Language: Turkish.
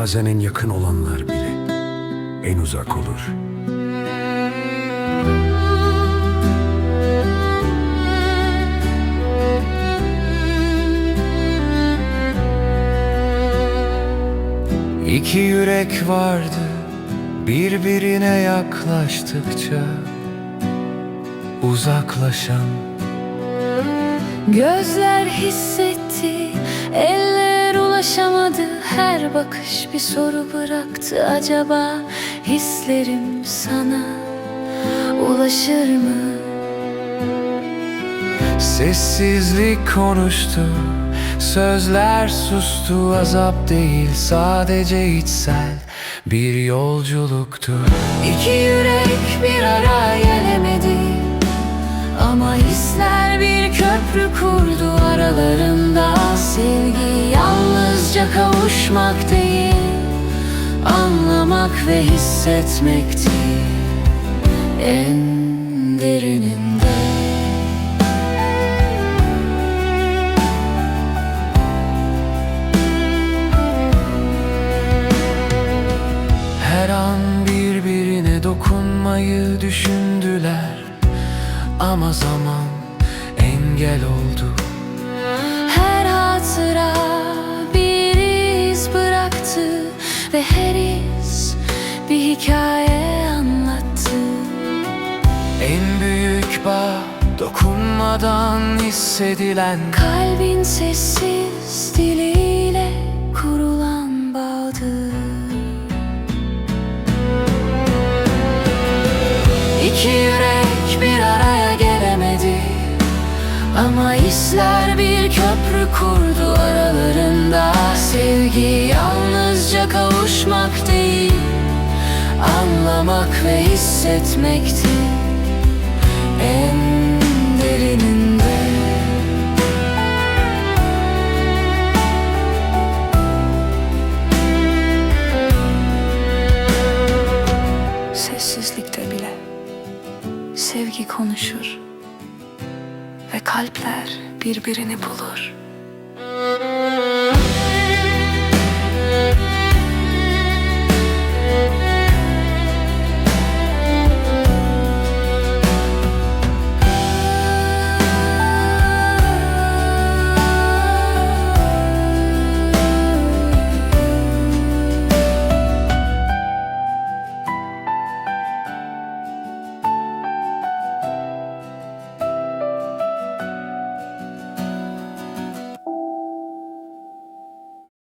Bazen en yakın olanlar bile en uzak olur. İki yürek vardı birbirine yaklaştıkça uzaklaşan Gözler hissetti, eller ulaşamadı. Her bakış bir soru bıraktı. Acaba hislerim sana ulaşır mı? Sessizlik konuştu. Sözler sustu. Azap değil sadece içsel Bir yolculuktu. İki yürek bir araya gelemedi Ama hisler bir köprü kurdu aralarında. Sevgi yalnızca kavuşmak değil Anlamak ve hissetmekti En derininde Ama zaman engel oldu. Her hatıra bir iz bıraktı Ve her iz bir hikaye anlattı. En büyük bağ dokunmadan hissedilen Kalbin sessiz diliyle kurulan bağdı. İki yürek bir araya Ama hisler bir köprü kurdu aralarında. Sevgi yalnızca kavuşmak değil Anlamak ve hissetmekti. En derininde. Sessizlikte bile sevgi konuşur ve kalpler birbirini bulur.